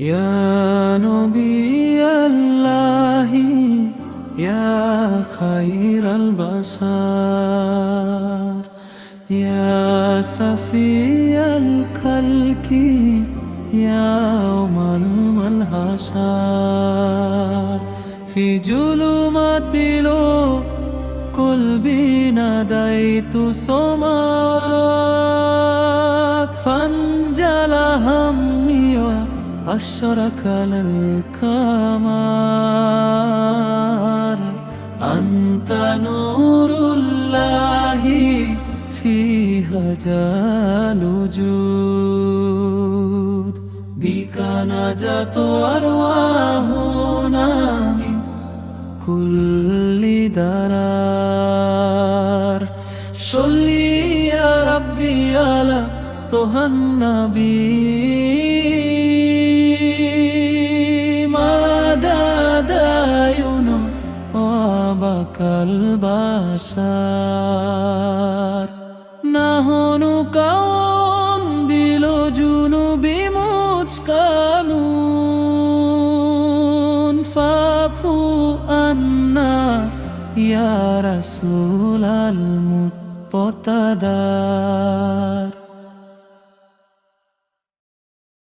يا نبي الله يا خير البشر يا سفي الخلق يا يوم الملهشر في ظلمات قلبي ناديت صماك فانجل همي وأشرك القمر أنت نور الله في هجال وجود بك نجت أرواحنا من كل درار صلي يا ربي على طه النبي কালবাসার নাহনু কাউন বিলো জুনু বিমুচ কানু ফাফু আন্না ইয়া রাসূলাল মুত্তাদার।